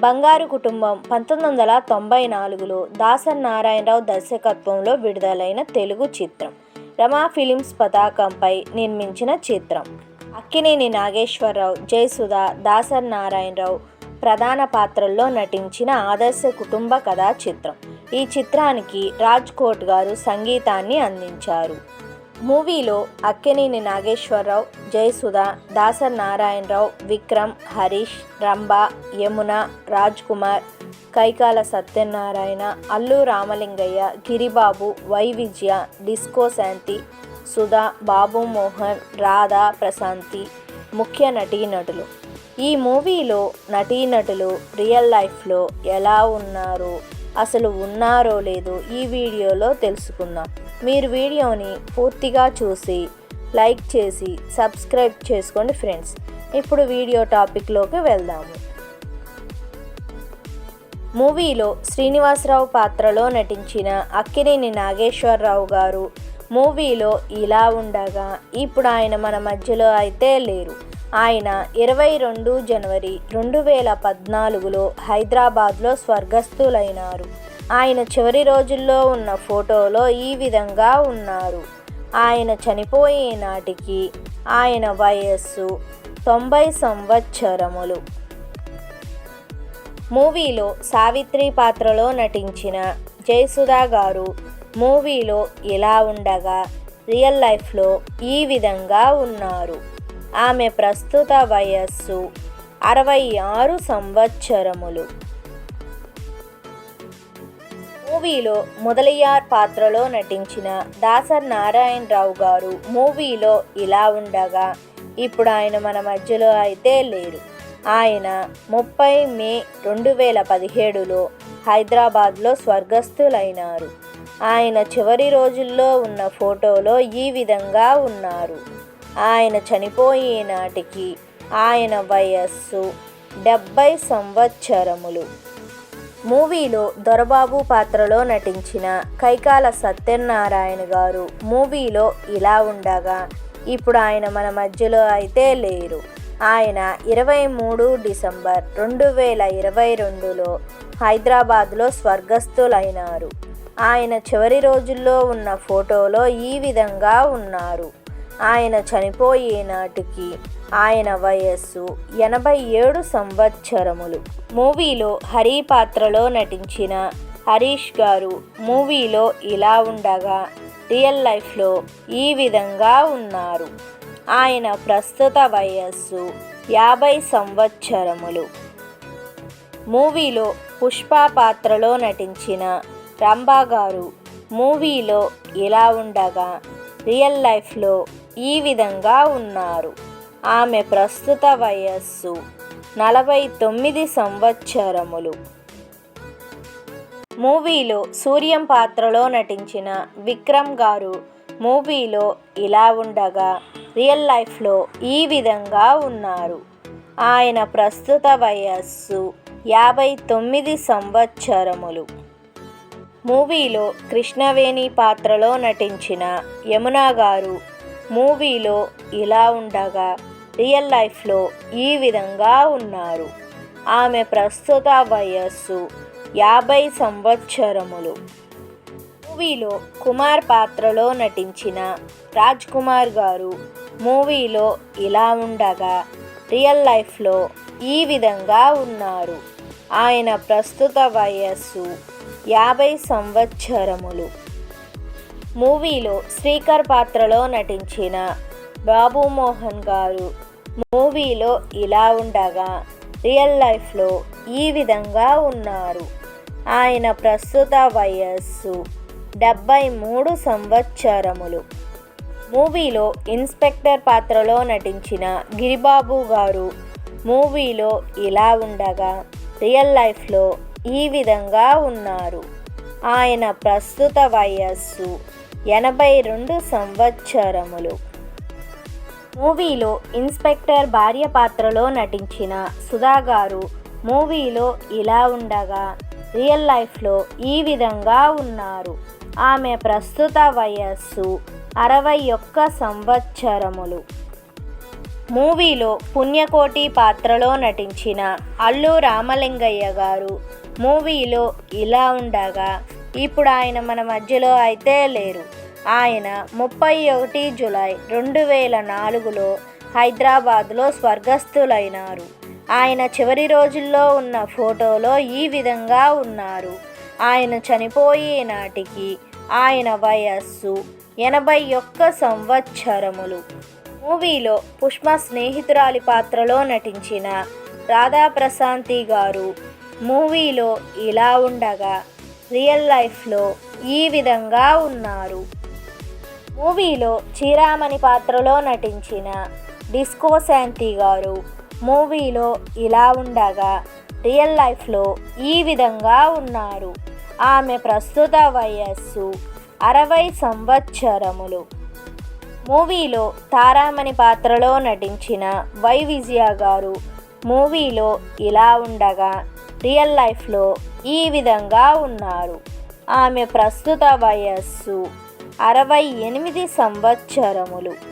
బంగారు కుటుంబం పంతొమ్మిది వందల తొంభై నాలుగులో దాసన్ నారాయణరావు దర్శకత్వంలో విడుదలైన తెలుగు చిత్రం రమా ఫిలిమ్స్ పతాకంపై నిర్మించిన చిత్రం. అక్కినేని నాగేశ్వరరావు జయసుధ దాసన్ నారాయణరావు ప్రధాన పాత్రల్లో నటించిన ఆదర్శ కుటుంబ కథా చిత్రం. ఈ చిత్రానికి రాజ్ కోట్ గారు సంగీతాన్ని అందించారు. మూవీలో అక్కినేని నాగేశ్వరరావు జయసుధ దాసర్ నారాయణరావు విక్రమ్ హరీష్ రంభ యమున రాజ్ కుమార్ కైకాల సత్యనారాయణ అల్లు రామలింగయ్య గిరిబాబు వై విజయ డిస్కో శాంతి సుధా బాబు మోహన్ రాధా ప్రశాంతి ముఖ్య నటీనటులు. ఈ మూవీలో నటీనటులు రియల్ లైఫ్లో ఎలా ఉన్నారు? అసలు ఉన్నారో లేదో ఈ వీడియోలో తెలుసుకుందాం. మీరు వీడియోని పూర్తిగా చూసి లైక్ చేసి సబ్స్క్రైబ్ చేసుకోండి ఫ్రెండ్స్. ఇప్పుడు వీడియో టాపిక్లోకి వెళ్దాము. మూవీలో శ్రీనివాసరావు పాత్రలో నటించిన అక్కినేని నాగేశ్వరరావు గారు మూవీలో ఇలా ఉండగా ఇప్పుడు ఆయన మన మధ్యలో అయితే లేరు. ఆయన ఇరవై రెండు జనవరి రెండు వేల పద్నాలుగులో హైదరాబాద్లో స్వర్గస్థులైనారు. ఆయన చివరి రోజుల్లో ఉన్న ఫోటోలో ఈ విధంగా ఉన్నారు. ఆయన చనిపోయే నాటికి ఆయన వయస్సు తొంభై సంవత్సరములు. మూవీలో సావిత్రి పాత్రలో నటించిన జయసుధా గారు మూవీలో ఇలా ఉండగా రియల్ లైఫ్లో ఈ విధంగా ఉన్నారు. ఆమె ప్రస్తుత వయస్సు అరవై ఆరు సంవత్సరములు. మూవీలో మొదలయ్యార్ పాత్రలో నటించిన దాసర్ నారాయణరావు గారు మూవీలో ఇలా ఉండగా ఇప్పుడు ఆయన మన మధ్యలో అయితే లేరు. ఆయన ముప్పై మే రెండు వేల పదిహేడులో హైదరాబాద్లో స్వర్గస్థులైనారు. ఆయన చివరి రోజుల్లో ఉన్న ఫోటోలో ఈ విధంగా ఉన్నారు. ఆయన చనిపోయే నాటికి ఆయన వయస్సు డెబ్భై సంవత్సరములు. మూవీలో దొరబాబు పాత్రలో నటించిన కైకాల సత్యనారాయణ గారు మూవీలో ఇలా ఉండగా ఇప్పుడు ఆయన మన మధ్యలో అయితే లేరు. ఆయన ఇరవై మూడు డిసెంబర్ రెండు వేల ఇరవై రెండులో హైదరాబాద్లో స్వర్గస్థులైనారు. ఆయన చివరి రోజుల్లో ఉన్న ఫోటోలో ఈ విధంగా ఉన్నారు. ఆయన చనిపోయే నాటికి ఆయన వయస్సు ఎనభై ఏడు సంవత్సరములు. మూవీలో హరి పాత్రలో నటించిన హరీష్ గారు మూవీలో ఇలా ఉండగా రియల్ లైఫ్లో ఈ విధంగా ఉన్నారు. ఆయన ప్రస్తుత వయస్సు యాభై సంవత్సరములు. మూవీలో పుష్ప పాత్రలో నటించిన రంభా గారు మూవీలో ఇలా ఉండగా రియల్ లైఫ్లో ఈ విధంగా ఉన్నారు. ఆమె ప్రస్తుత వయస్సు నలభై తొమ్మిది సంవత్సరములు. మూవీలో సూర్యం పాత్రలో నటించిన విక్రమ్ గారు మూవీలో ఇలా ఉండగా రియల్ లైఫ్లో ఈ విధంగా ఉన్నారు. ఆయన ప్రస్తుత వయస్సు యాభై తొమ్మిది సంవత్సరములు. మూవీలో కృష్ణవేణి పాత్రలో నటించిన యమునా గారు మూవీలో ఇలా ఉండగా రియల్ లైఫ్లో ఈ విధంగా ఉన్నారు. ఆమె ప్రస్తుత వయస్సు యాభై సంవత్సరములు. మూవీలో కుమార్ పాత్రలో నటించిన రాజ్ కుమార్ గారు మూవీలో ఇలా ఉండగా రియల్ లైఫ్లో ఈ విధంగా ఉన్నారు. ఆయన ప్రస్తుత వయస్సు యాభై సంవత్సరములు. మూవీలో శ్రీకర్ పాత్రలో నటించిన బాబు మోహన్ గారు మూవీలో ఇలా ఉండగా రియల్ లైఫ్లో ఈ విధంగా ఉన్నారు. ఆయన ప్రస్తుత వయస్సు డెబ్భై మూడు సంవత్సరములు. మూవీలో ఇన్స్పెక్టర్ పాత్రలో నటించిన గిరిబాబు గారు మూవీలో ఇలా ఉండగా రియల్ లైఫ్లో ఈ విధంగా ఉన్నారు. ఆయన ప్రస్తుత వయస్సు ఎనభై రెండు సంవత్సరములు. మూవీలో ఇన్స్పెక్టర్ భార్య పాత్రలో నటించిన సుధా గారు మూవీలో ఇలా ఉండగా రియల్ లైఫ్లో ఈ విధంగా ఉన్నారు. ఆమె ప్రస్తుత వయస్సు అరవై ఒక్క సంవత్సరములు. మూవీలో పుణ్యకోటి పాత్రలో నటించిన అల్లు రామలింగయ్య గారు మూవీలో ఇలా ఉండగా ఇప్పుడు ఆయన మన మధ్యలో అయితే లేరు. ఆయన ముప్పై ఒకటి జులై రెండు వేల నాలుగులో హైదరాబాద్లో స్వర్గస్థులైనారు. ఆయన చివరి రోజుల్లో ఉన్న ఫోటోలో ఈ విధంగా ఉన్నారు. ఆయన చనిపోయే నాటికి ఆయన వయస్సు ఎనభై ఒక్క సంవత్సరములు. మూవీలో పుష్ప స్నేహితురాలి పాత్రలో నటించిన రాధా ప్రశాంతి గారు మూవీలో ఇలా ఉండగా రియల్ లైఫ్లో ఈ విధంగా ఉన్నారు. మూవీలో చీరామణి పాత్రలో నటించిన డిస్కో శాంతి గారు మూవీలో ఇలా ఉండగా రియల్ లైఫ్లో ఈ విధంగా ఉన్నారు. ఆమె ప్రస్తుత వయస్సు అరవై సంవత్సరములు. మూవీలో తారామణి పాత్రలో నటించిన వై విజయ గారు మూవీలో ఇలా ఉండగా రియల్ లైఫ్లో ఈ విధంగా ఉన్నారు. ఆమె ప్రస్తుత వయస్సు అరవై ఎనిమిది సంవత్సరములు.